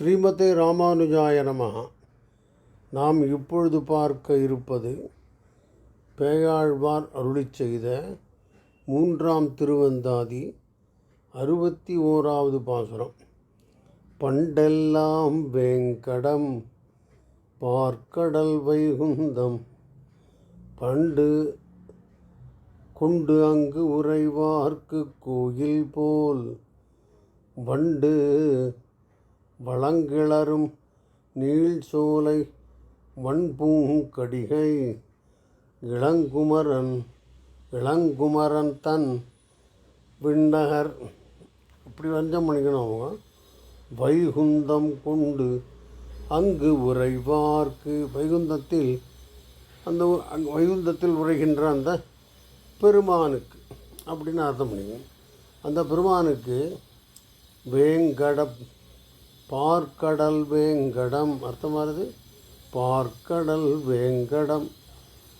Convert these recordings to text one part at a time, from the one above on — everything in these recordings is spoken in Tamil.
ஸ்ரீமதே ராமானுஜாய நமகா நாம் இப்பொழுது பார்க்க இருப்பது பேயாழ்வார் அருளிச் செய்த மூன்றாம் திருவந்தாதி அறுபத்தி ஓராவது பாசுரம். பண்டெல்லாம் வேங்கடம் பார்க்கடல் வைகுந்தம். பண்டு கொண்டு அங்கு உறைவார்க்கு கோயில் போல். வண்டு வளங்கிளரும் நீள் சோலை வன்பூங்கடிகை இளங்குமரன் இளங்குமரன் தன் விண்ணகர். இப்படி வஞ்சம் பண்ணிக்கணும் அவங்க வைகுந்தம் கொண்டு அங்கு உறைவார்க்கு. வைகுந்தத்தில் அந்த வைகுந்தத்தில் உரைகின்ற அந்த பெருமானுக்கு அப்படின்னு அர்த்தம் பண்ணிக்கணும். அந்த பெருமானுக்கு வேங்கட பார்க்கடல் வேங்கடம். அர்த்தமானது பார்க்கடல் வேங்கடம்.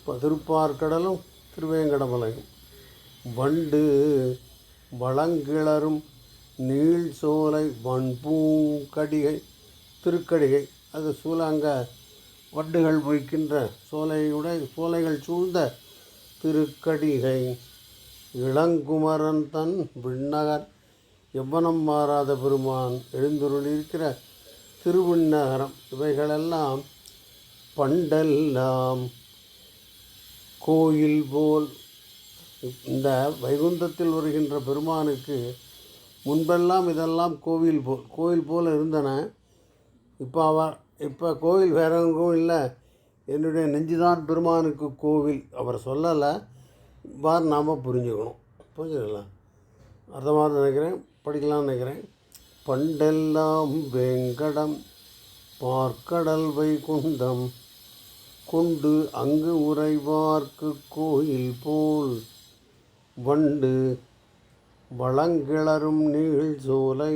திருப்பார்க்கடலும் திருவேங்கடமலையும். வண்டு வளங்கிளரும் நீள் சோலை வன்பூங்கடிகை திருக்கடிகை. அது சூலாங்க வண்டுகள் வைக்கின்ற சோலையுடைய சோலைகள் சூழ்ந்த திருக்கடிகை. இளங்குமரன் தன் விண்ணகர் எவ்வனம் மாறாத பெருமான் எழுந்துருளிருக்கிற திருவிண்ணகரம். இவைகளெல்லாம் பண்டெல்லாம். கோயில் போல் இந்த வைகுந்தத்தில் வருகின்ற பெருமானுக்கு முன்பெல்லாம் இதெல்லாம் கோவில் போல் கோயில் போல் இருந்தன. இப்போ அவர் இப்போ கோவில் வேற எங்கும் இல்லை. என்னுடைய நெஞ்சுதான் பெருமானுக்கு கோவில். அவர் சொல்லலை. இவ்வாறு நாம் புரிஞ்சுக்கணும். புரிஞ்சுக்கலாம் அர்த்தமாக நினைக்கிறேன்? படிக்கலாம்னு நினைக்கிறேன். பண்டெல்லாம் வேங்கடம் பார்க்கடல் வைகுந்தம் கொண்டு அங்கு உறைவார்க்கு கோயில் போல். வண்டு வளங்கிளரும் நீள் சோலை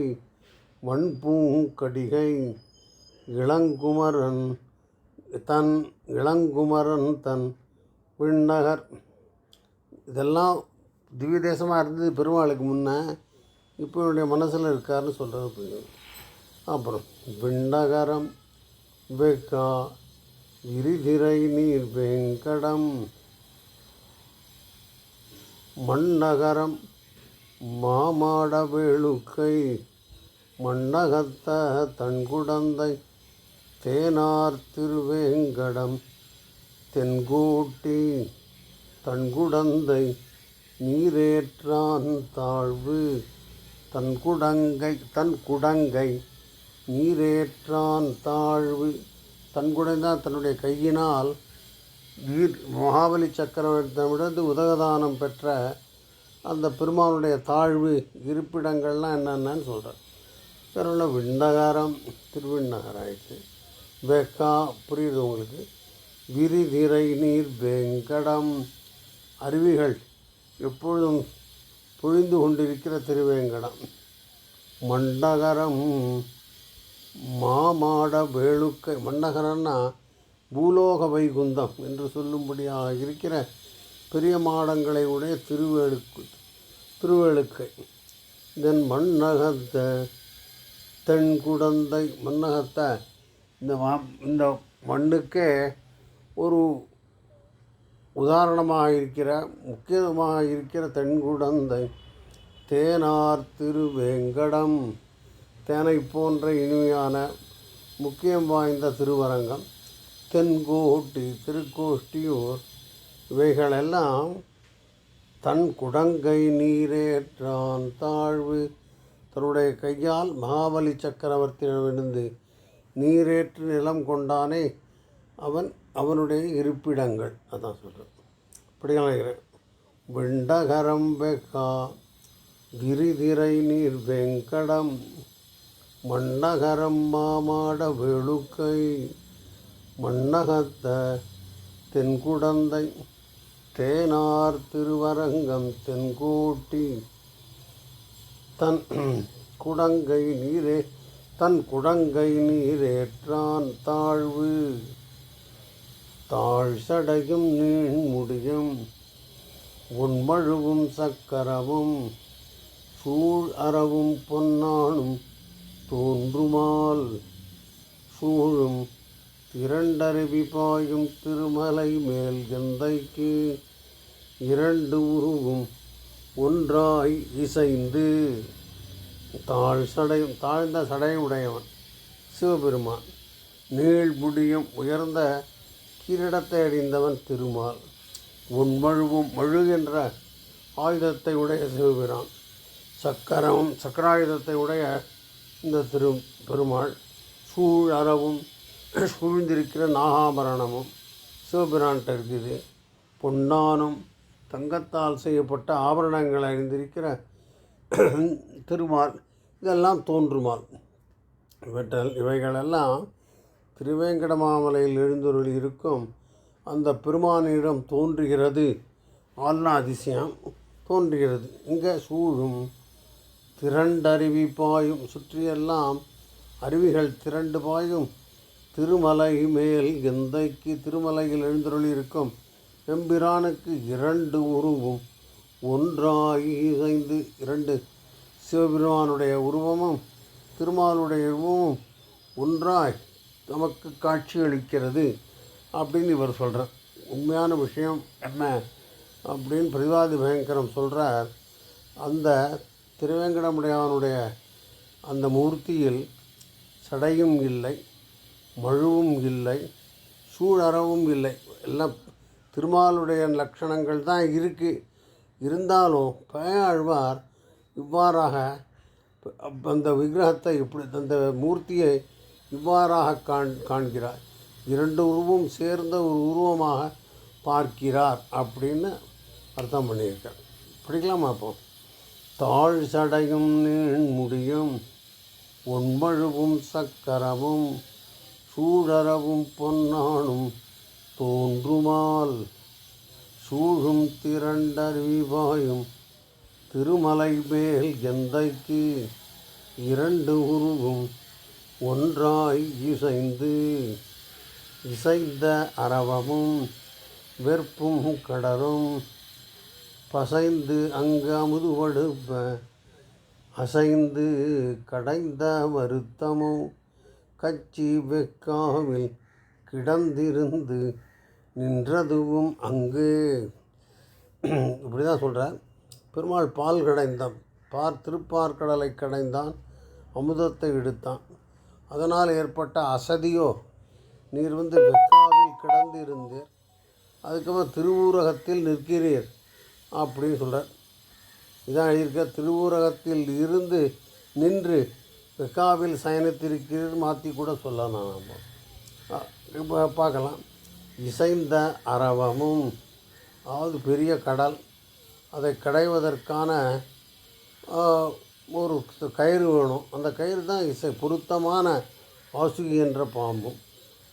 வண்பூங்கடிகை இளங்குமரன் தன் இளங்குமரன் தன் விண்ணகர். இதெல்லாம் திவ்ய தேசமாக இருந்தது பெருமாளுக்கு முன்னே. இப்போ என்னுடைய மனசில் இருக்காருன்னு சொல்கிறது புரியும் அப்புறம் விண்ணகரம் வெக்கா இருதிரை நீர் வெங்கடம் மண்ணகரம் மாமாட வேளுக்கை மண்ணகத்த தன்குடந்தை தேனார் திருவேங்கடம் தென்கோட்டி தன்குடந்தை நீரேற்றான் தாழ்வு தன் குடங்கை தன் குடங்கை நீரேற்றான் தாழ்வு. தன் குடைந்தான் தன்னுடைய கையினால் வீர் மகாபலி சக்கரவர்த்தியிடமிருந்து உதகதானம் பெற்ற அந்த பெருமானுடைய தாழ்வு இருப்பிடங்கள்லாம் என்னென்னு சொல்கிறார் வேற விண்ணகாரம் திருவிண்ணகரம் ஆயிடுச்சு வெக்கா புரியுது உங்களுக்கு? விரிதிரை நீர் வெங்கடம். அருவிகள் எப்பொழுதும் பொழிந்து கொண்டிருக்கிற திருவேங்கடம். மண்டகரம் மாமாட வேளுக்கை மண்டகரம்னா பூலோக வைகுந்தம் என்று சொல்லும்படியாக இருக்கிற பெரிய மாடங்களை உடைய திருவேலுக்கு திருவேலுக்கை. தென் மண்ணகத்தை தென் குடந்தை மண்ணகத்தை இந்த மா- இந்த மண்ணுக்கே ஒரு உதாரணமாக இருக்கிற முக்கியமாக இருக்கிற தென்குடந்தை தேனார் திருவேங்கடம் தேனை போன்ற இனிமையான முக்கியம் வாய்ந்த திருவரங்கம் தென்கோட்டி திருக்கோஷ்டியூர் இவைகளெல்லாம் தன் குடங்கை நீரேற்றான் தாழ்வு. தன்னுடைய கையால் மகாபலி சக்கரவர்த்தியிடமிருந்து நீரேற்று நிலம் கொண்டானே அவன் அவனுடைய இருப்பிடங்கள். அதான் சொல்கிறேன் இப்படி நினைக்கிறேன். வெண்டகரம் வெக்கா கிரிதிரை நீர் வெங்கடம் மண்ணகரம் மாமாட வெளுக்கை மண்ணகத்த தென்குடந்தை தேனார் திருவரங்கம் தென்கோட்டி தன் குடங்கை நீரே தன் குடங்கை நீரேற்றான் தாழ்வு. தாழ் சடையும் நீண்முடியும் உன்மழுவும் சக்கரவும் சூழ் அறவும் பொன்னானும் தோன்றுமால். சூழும் திரண்டருவி பாயும் திருமலை மேல் எந்தைக்கு இரண்டு உருவும் ஒன்றாய் இசைந்து. தாழ் சடை தாழ்ந்த சடையுடையவன் சிவபெருமான். நீள்முடியும் உயர்ந்த கிரீடத்தை அணிந்தவன் திருமால். உன்மழுவும் மழு என்ற ஆயுதத்தை உடைய சிவபிரான் சக்கரம் சக்கராயுதத்தை உடைய இந்த திரு பெருமாள். சூழ் அறவும் சூழ்ந்திருக்கிற நாகாபரணமும் சிவபிரான்கிட்ட இருக்குது. பொன்னானும் தங்கத்தால் செய்யப்பட்ட ஆபரணங்கள் அணிந்திருக்கிற திருமால். இதெல்லாம் தோன்றுமால். இவற்றில் இவைகளெல்லாம் திருவேங்கடமாமலையில் எழுந்தொருள் இருக்கும் அந்த பெருமானிடம் தோன்றுகிறது. ஆல்னா அதிசயம் தோன்றுகிறது. இங்கே சூழும் திரண்டருவி பாயும் சுற்றியெல்லாம் அருவிகள் திரண்டு பாயும் திருமலை மேல் எந்தைக்கு திருமலையில் எழுந்தொருள் இருக்கும். எம்பிரானுக்கு இரண்டு உருவும் ஒன்றாகி இசைந்து இரண்டு சிவபெருமானுடைய உருவமும் திருமாலுடைய உருவமும் ஒன்றாய் நமக்கு காட்சி அளிக்கிறது அப்படின்னு இவர் சொல்கிறார் உண்மையான விஷயம் என்ன அப்படின்னு பிரதிவாதி பயங்கரம் சொல்கிறார் அந்த திருவேங்கடமுடையானுடைய அந்த மூர்த்தியில் சடையும் இல்லை மழுவும் இல்லை சூழறவும் இல்லை. எல்லாம் திருமாலுடைய லட்சணங்கள் தான் இருக்குது இருந்தாலும் பேயாழ்வார் இவ்வாறாக அந்த விக்கிரகத்தை இப்படி அந்த மூர்த்தியை இவ்வாறாக காண் காண்கிறார். இரண்டு உருவம் சேர்ந்த ஒரு உருவமாக பார்க்கிறார் அப்படின்னு அர்த்தம் பண்ணியிருக்கார். படிக்கலாமா அப்போ? தாழ் சடையும் நீண் முடியும் ஒன்மழுவும் சக்கரமும் சூழரவும் பொன்னானும் தோன்றுமால் சூழும் திரண்டறிவாயும் திருமலை மேல் எந்தைக்கு இரண்டு உருவும் ஒன்றாய் இசைந்து இசைந்த அரவமும் வெறுப்பும் கடலும் பசைந்து அங்கு அமுதுபடுப்ப அசைந்து கடைந்த வருத்தமும் கச்சி வெக்காவில் கிடந்திருந்து நின்றதுவும் அங்கு. இப்படி தான் சொல்கிறார் பெருமாள் பால் கடைந்தான் பார் திருப்பார்கடலை கடைந்தான் அமுதத்தை எடுத்தான். அதனால் ஏற்பட்ட அசதியோ நீர் வந்து வெக்காவில் கிடந்து இருந்தீர் அதுக்கப்புறம் திருவூரகத்தில் நிற்கிறீர் அப்படின்னு சொல்கிறார் இதான் எழுதியிருக்க திருவூரகத்தில் இருந்து நின்று வெக்காவில் சயனித்திருக்கிறீர் மாற்றி கூட சொல்லலாம் நம்ம. இப்போ பார்க்கலாம். இசைந்த அரவமும் அதாவது பெரிய கடல் அதை கடைவதற்கான ஒரு கயிறு வேணும். அந்த கயிறு தான் இசை. பொருத்தமான வாசுகி என்ற பாம்பும்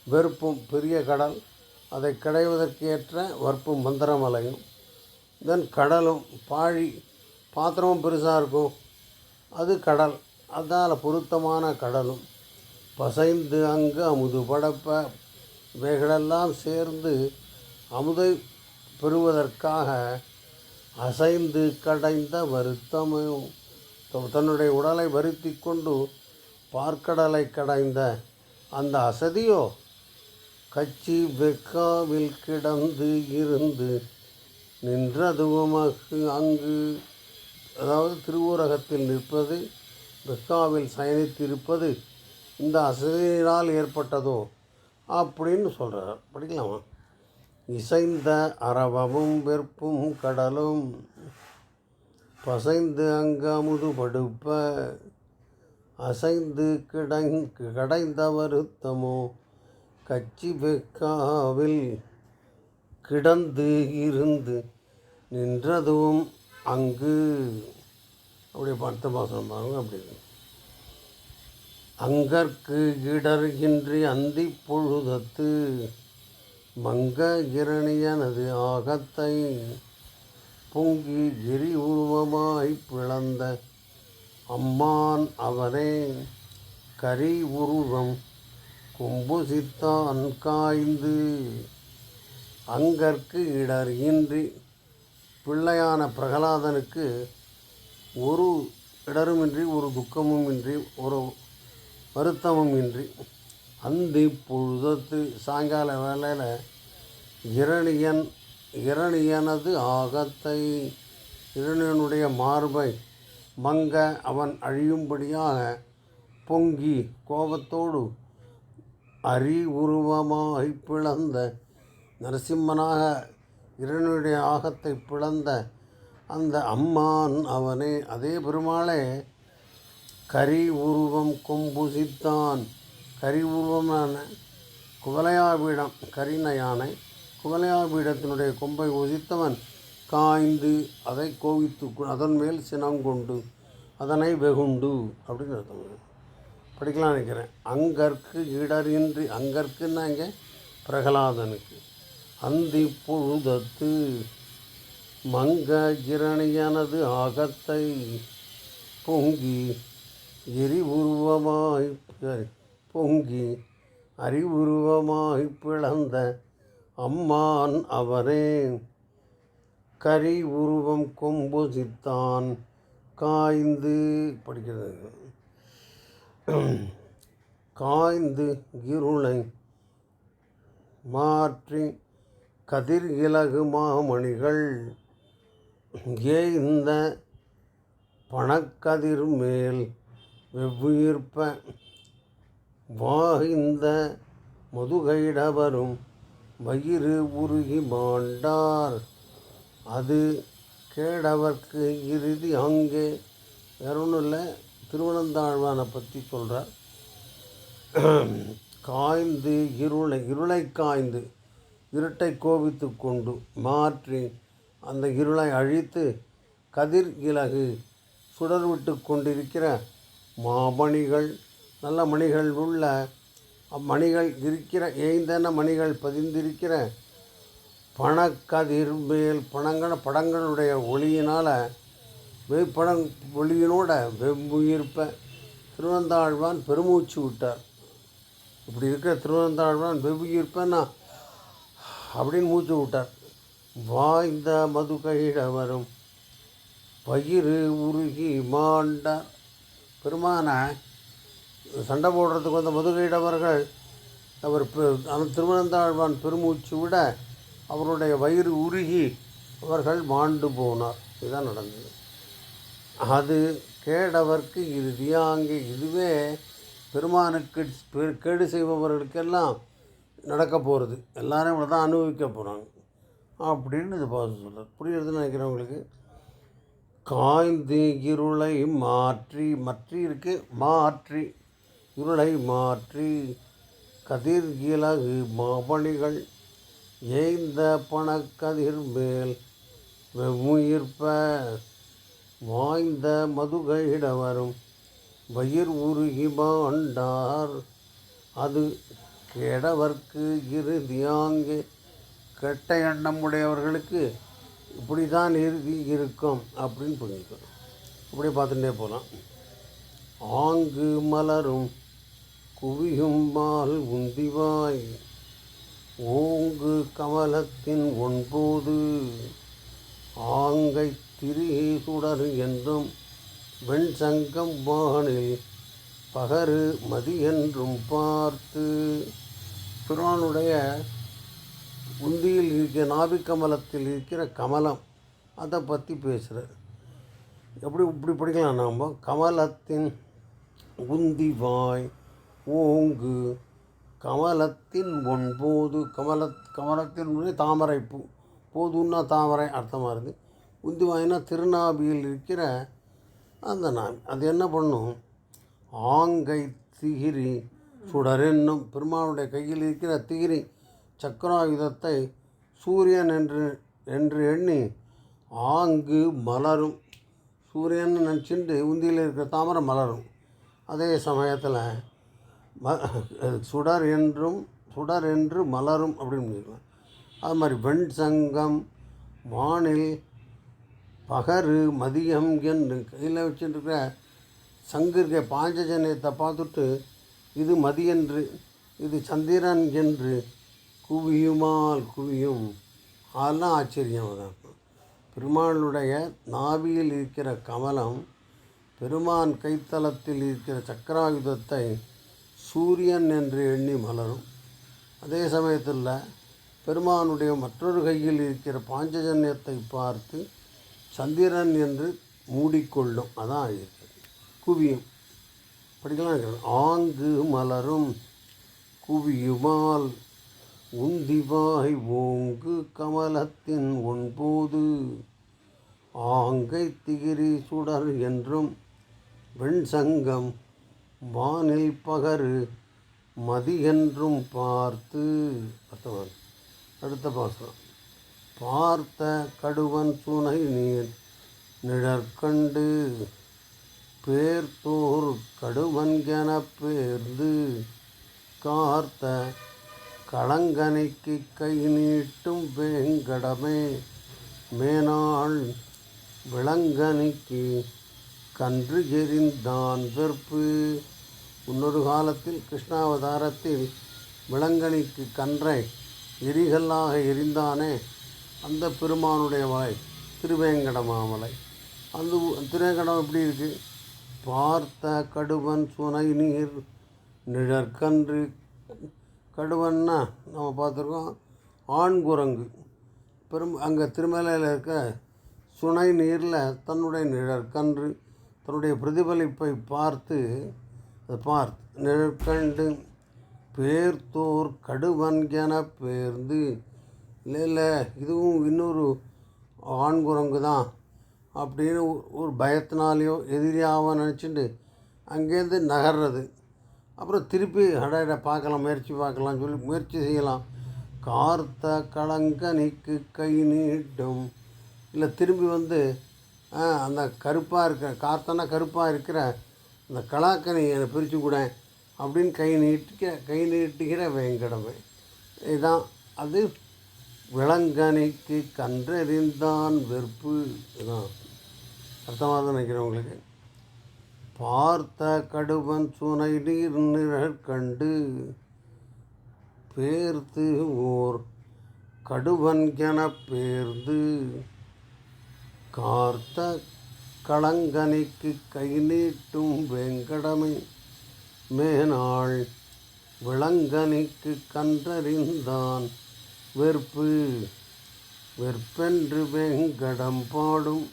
வெறுப்பும் பெரிய கடல். அதை கடைவதற்கு ஏற்ற வற்பும் மந்திரமலையும். தென் கடலும் பாழி பாத்திரமும் பெருசாக இருக்கும். அது கடல். அதால் பொருத்தமான கடலும். பசைந்து அங்கு அமுது படப்ப. இவைகளெல்லாம் சேர்ந்து அமுதை பெறுவதற்காக அசைந்து கடைந்த வருத்தமும். தன்னுடைய உடலை வருத்தி கொண்டு பார்க்கடலை கடைந்த அந்த அசதியோ கச்சி வெக்காவில் கிடந்து இருந்து நின்றதுவமக்கு அங்கு அதாவது திருவூரகத்தில் நிற்பது வெக்காவில் சயனித்திருப்பது இந்த அசதியினால் ஏற்பட்டதோ அப்படின்னு சொல்கிறார் படிக்கலாமா? இசைந்த அரவமும் வெறுப்பும் கடலும் பசைந்து அங்கமுது படுப்ப அசைந்து கிடை கடைந்த வருத்தமோ கச்சி பெக்காவில் கிடந்து இருந்து நின்றதும் அங்கு. அப்படி பத்து மாதம் பாருங்க அப்படி அங்கற்கு இடர்கின்றி அந்தி பொழுதத்து மங்க இரணியனது ஆகத்தை பொங்கி கிரி உருவமாய் பிளந்த அம்மான் அவனே கரி உருவம் கொம்பு சித்தான் காய்ந்து அங்கற்கு இடர் இன்றி. பிள்ளையான பிரகலாதனுக்கு ஒரு இடருமின்றி ஒரு துக்கமும் இன்றி ஒரு வருத்தமும் இன்றி அந்தி பொழுதத்து சாயங்கால வேளையில் இரணியன் இரணியனது ஆகத்தை இரணியனுடைய மார்பை மங்க அவன் அழியும்படியாக பொங்கி கோபத்தோடு அரி பிளந்த நரசிம்மனாக இரணியுடைய ஆகத்தை பிளந்த அந்த அம்மான் அவனே. அதே பெருமாளே கரி உருவம் கொம்புசித்தான். கரி உருவமான குவலையாவிடம் கரின யானை குவலையாபீடத்தினுடைய கொம்பை உதித்தவன் காய்ந்து அதை கோவித்து அதன் மேல் சினம் கொண்டு அதனை வெகுண்டு அப்படின்னு அர்த்தம். படிக்கலாம் நினைக்கிறேன். அங்கற்கு இடரின்றி அங்கற்குன்னா இங்கே பிரகலாதனுக்கு. அந்தி பொழுதத்து மங்க ஜிரணியனது ஆகத்தை பொங்கி எரிவுருவமாய் பொங்கி அறிவுருவமாய் பிளந்த அம்மான் அவரே கரி உருவம் கொம்பு சித்தான் காய்ந்து படிக்கிறது. காய்ந்து இருளை மாற்றி கதிர் இலகு மாமணிகள். இந்த பணக்கதிர் மேல் வெவ்வுயிர்ப்ப. வாய்ந்த முதுகைடவரும் வயிறு உருகி மாண்டார். அது கேடவர்க்கு இறுதி அங்கே. வேற ஒன்றும் இல்லை திருவனந்தாழ்வானை பற்றி சொல்கிறார் காய்ந்து இருளை இருளை காய்ந்து இருட்டை கோபித்து கொண்டு மாற்றி அந்த இருளை அழித்து கதிர் இலகு சுடர் விட்டு கொண்டிருக்கிற மாமணிகள் நல்ல மணிகள் உள்ள அம்மணிகள் இருக்கிற ஏய்ந்தன மணிகள் பதிந்திருக்கிற பணக்கதிர் மேல் பணங்கள படங்களுடைய ஒளியினால் வெப்படம் ஒளியினோட வெவ்வுயிர்ப்ப திருவந்தாழ்வான் பெருமூச்சு விட்டார். இப்படி இருக்கிற திருவந்தாழ்வான் வெவ்வுயிர்ப்பன்னா அப்படின்னு மூச்சு விட்டார். வாய்ந்த மது வரும் பயிறு உருகி மாண்டார். பெருமான சண்டை போடுறதுக்கு வந்த முதுகையிடவர்கள் அவர் பெ- திருவனந்தாழ்வான் பெருமூச்சு விட அவருடைய வயிறு உருகி அவர்கள் மாண்டு போனார். இதுதான் நடந்தது. அது கேடவர்க்கு இது இறுதியாங்கே இதுவே பெருமானுக்கு கேடு செய்பவர்களுக்கெல்லாம் நடக்க போகிறது எல்லாரும் இவ்வளோ தான் அனுபவிக்க போகிறாங்க அப்படின்னு இது பார்த்து சொல்கிறார் புரியுறதுன்னு நினைக்கிறவங்களுக்கு காய்ந்து இருளை மாற்றி மற்றி இருக்குது மாற்றி இருளை மாற்றி கதிர் இலகு மாபணிகள் ஏய்ந்த பணக்கதிர் மேல் வெம்முயிர்ப்ப வாய்ந்த மதுகையிடவரும் வயிர் உருகி மாண்டார். அது கெடவர்க்கு இறுதியாங்கே கெட்ட எண்ணம் உடையவர்களுக்கு இப்படி தான் இறுதி இருக்கும் அப்படின்னு புரிஞ்சுக்கணும். இப்படி பார்த்துட்டே போகலாம். ஆங்கு மலரும் குவியும் மால் உந்திவாய். ஓங்கு கமலத்தின் ஒன்போது. ஆங்கை திரிகை சுடர் என்றும் வெண்சங்கம் வானில் பகரு மதி என்றும் பார்த்து பிரானுடைய உந்தியில் இருக்கிற நாபிக்கமலத்தில் இருக்கிற கமலம் அதை பற்றி பேசுகிறார் எப்படி இப்படி படிக்கலாம் நாம்? கமலத்தின் உந்தி வாய் ஓங்கு கமலத்தின் ஒன்போது. கமல கமலத்தின் உடனே தாமரை பூ. போதுன்னா தாமரை அர்த்தமாக இருக்குது உந்தி வாய்னா திருநாபியில் இருக்கிற அந்த நான் அது என்ன பண்ணும்? ஆங்கை திகிரி சுடரென்னும். பெருமானுடைய கையில் இருக்கிற திகிரி சக்கராயுதத்தை சூரியன் என்று என்று எண்ணி ஆங்கு மலரும். சூரியன் நினச்சிட்டு உந்தியில் இருக்கிற தாமரை மலரும். அதே சமயத்தில் ம சுடர் என்றும் சுடர் என்று மலரும் அப்படின்னு சொல்லிக்கலாம் அது மாதிரி வெண் சங்கம் வானில் பகரு மதியம் என்று கையில் வச்சுருக்கிற சங்கு இருக்க பாஞ்சஜன்யத்தை பார்த்துட்டு இது மதியன்று இது சந்திரன் என்று குவியுமால் குவியும். அதெல்லாம் ஆச்சரியம் தான் பெருமாளுடைய நாவியில் இருக்கிற கமலம் பெருமான் கைத்தலத்தில் இருக்கிற சக்கராயுதத்தை சூரியன் என்று எண்ணி மலரும். அதே சமயத்தில் பெருமானுடைய மற்றொரு கையில் இருக்கிற பாஞ்சஜன்யத்தை பார்த்து சந்திரன் என்று மூடிக்கொள்ளும். அதான் இருக்குது குவியும். படிக்கலாம் ஆங்கு மலரும். குவியுமால் உந்திவாய் ஓங்கு கமலத்தின் ஒன்போது. ஆங்கை திகிரி சுடர் என்றும் வெண்சங்கம் வானில் பகரு மதி என்றும் பார்த்து. அர்த்தம் அடுத்த பாசனம் பார்த்த கடுவன் சுனை நீர் நிழற்கண்டு பேர்த்தோர் கடுவன்கென பேர்ந்து கார்த்த களங்கனைக்கு கை நீட்டும் வேங்கடமே. மேனாள் விளங்கனிக்கு கன்று எறிந்தான் வெறுப்பு. முன்னொரு காலத்தில் கிருஷ்ணாவதாரத்தில் விளங்கனிக்கு கன்றை எரிகல்லாக எரிந்தானே அந்த பெருமானுடைய மலை திருவேங்கடமாமலை. அந்த திருவேங்கடம் எப்படி இருக்குது பார்த்த கடுவன் சுனை நீர் நிழற்கன்று கடுவன்னா நம்ம பார்த்துருக்கோம் ஆண் குரங்கு. பெரும் அங்கே திருமலையில் இருக்க சுனை நீரில் தன்னுடைய நிழற்கன்று தன்னுடைய பிரதிபலிப்பை பார்த்து அதை பார்த்து நிழற்கண்டு பேர்த்தோர் கடுவன்கென பேர்ந்து இல்லை இல்லை இதுவும் இன்னொரு ஆண் குரங்கு தான் அப்படின்னு ஒரு- பயத்தினாலேயோ எதிரியாக நினச்சிட்டு அங்கேருந்து நகர்றது. அப்புறம் திருப்பி அடையிட பார்க்கலாம் முயற்சி பார்க்கலாம் சொல்லி முயற்சி செய்யலாம். கார்த்த களங்கனிக்கு கை நீட்டும். இல்லை திரும்பி வந்து அந்த கருப்பாக இருக்கிற கார்த்தனா கருப்பாக இருக்கிற அந்த கலாக்கனி என்னை பிரித்து கூட அப்படின்னு கை நீட்டிக்க கை நீட்டுகிற வேங்கடமை. இதுதான் அது. விலங்கனைக்கு கன்றறிந்தான் வெறுப்பு. இதுதான் அர்த்தமாக தான் நினைக்கிறேன் உங்களுக்கு? பார்த்த கடுவன் சுனை நீர் நிழற்கண்டு பேர்த்து ஓர் கடுவன்கென பேர்ந்து கார்த்த களங்கனிக்கு கை நீட்டும் வெங்கடமை மேனாள் விளங்கனிக்கு கன்றறிந்தான் வெறுப்பு. வெற்பென்று வெங்கடம் பாடும்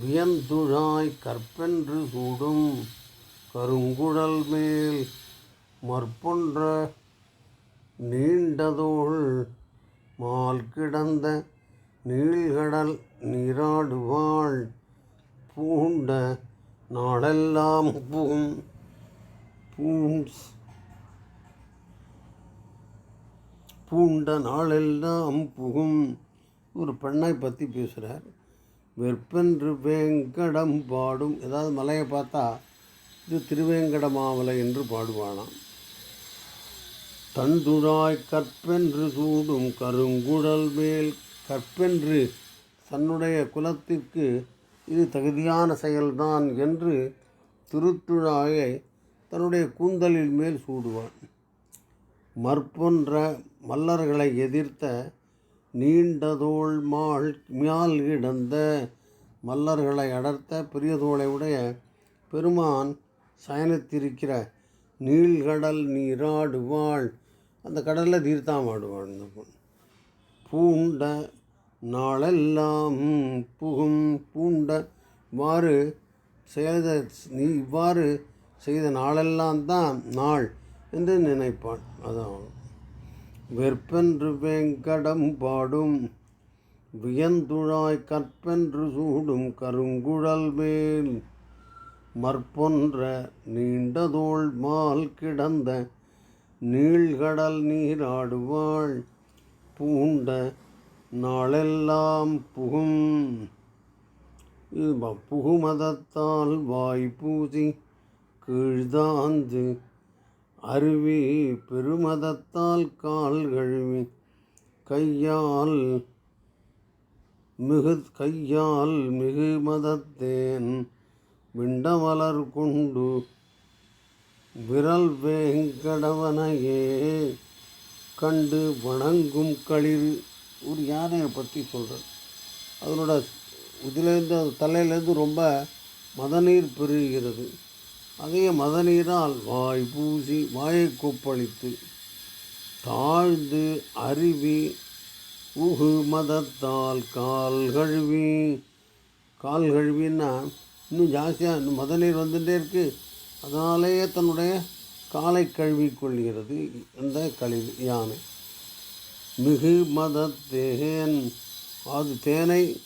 வியந்துழாய் கற்பென்று சூடும் கருங்குழல் மேல் மற்பொன்ற நீண்டதோள் மால் கிடந்த நீள்கடல் நீராடுவாள். பூண்ட நாடெல்லாம் புகும் பூண்ஸ் பூண்ட நாளெல்லாம் புகும் ஒரு பெண்ணை பற்றி பேசுகிறார் வெற்பென்று வேங்கடம் பாடும். ஏதாவது மலையை பார்த்தா இது திருவேங்கடமாவலை என்று பாடுவானாம். தந்துழாய் கற்பென்று சூடும் கருங்குடல் மேல் கற்பென்று தன்னுடைய குலத்திற்கு இது தகுதியான செயல்தான் என்று திருத்துழாயை தன்னுடைய கூந்தலில் மேல் சூடுவான். மற்பொன்ற மல்லர்களை எதிர்த்த நீண்டதோள் மாள் மியால் கிடந்த மல்லர்களை அடர்த்த பெரியதோளை உடைய பெருமான் சயனித்திருக்கிற நீள்கடல் நீராடுவாள். அந்த கடலில் தீர்த்தாமாடுவாள் இந்த பொண்ணு பூண்ட நாளெல்லாம் புகும் பூண்ட இவ்வாறு செய்த நீ இவ்வாறு செய்த நாளெல்லாம் தான் நாள் என்று நினைப்பான். அதான். வெற்பென்று வேங்கடம் பாடும் வியந்துழாய் கற்பென்று சூடும் கருங்குழல் மேல் மற்பொன்ற நீண்டதோள் மால் கிடந்த நீள்கடல் நீராடுவாள் பூண்ட நாளெல்லாம் புகும். புகுமதத்தால் வாய் பூசி கீழ்தாந்து அருவி பெருமதத்தால் கால் கழுவி கையால் மிகு கையால் மிகு மதத்தேன் விண்டமலர் கொண்டு விரல் வேங்கடவனையே கண்டு வணங்கும் களிர் ஒரு யானையை பற்றி சொல்கிறேன் அதனோட இதுலேருந்து அது தலையிலேருந்து ரொம்ப மதநீர் பெருகிறது. அதே மதநீரால் வாய் பூசி வாயை கொப்பளித்து தாழ்ந்து அருவி உகு மதத்தால் கால் கழுவி கால் கழுவின்னா இன்னும் ஜாஸ்தியாக இன்னும் மத நீர் வந்துட்டே இருக்குது அதனாலேயே தன்னுடைய காலை கழுவி கொள்கிறது அந்த கழிவு யானை. மிகு மதத்தேன் அது தேனை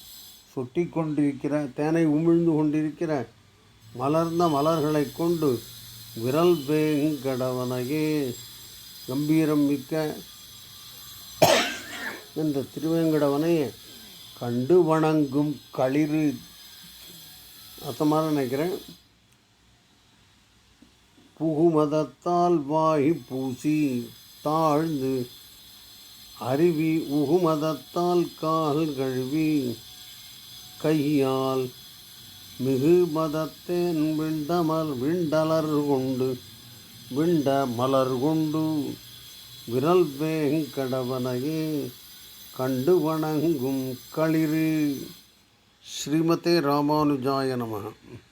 சொட்டி கொண்டிருக்கிற தேனை உமிழ்ந்து கொண்டிருக்கிற மலர்ந்த மலர்களை கொண்டு விரல் வேங்கடவனையே கம்பீரம் மிக்க இந்த திருவேங்கடவனையே கண்டு வணங்கும் களிறு. அர்த்தமாக நினைக்கிறேன். புகுமதத்தால் வாய் பூசி தாழ்ந்து அருவி உகுமதத்தால் கால் கழுவி கையால் மிகு மதத்தேன் விண்டமல் விண்டலர் கொண்டு விண்ட மலர் கொண்டு விரல் வேங்கடவனையே கண்டு வணங்கும் களிறு. ஸ்ரீமதே ராமானுஜாய நமகம்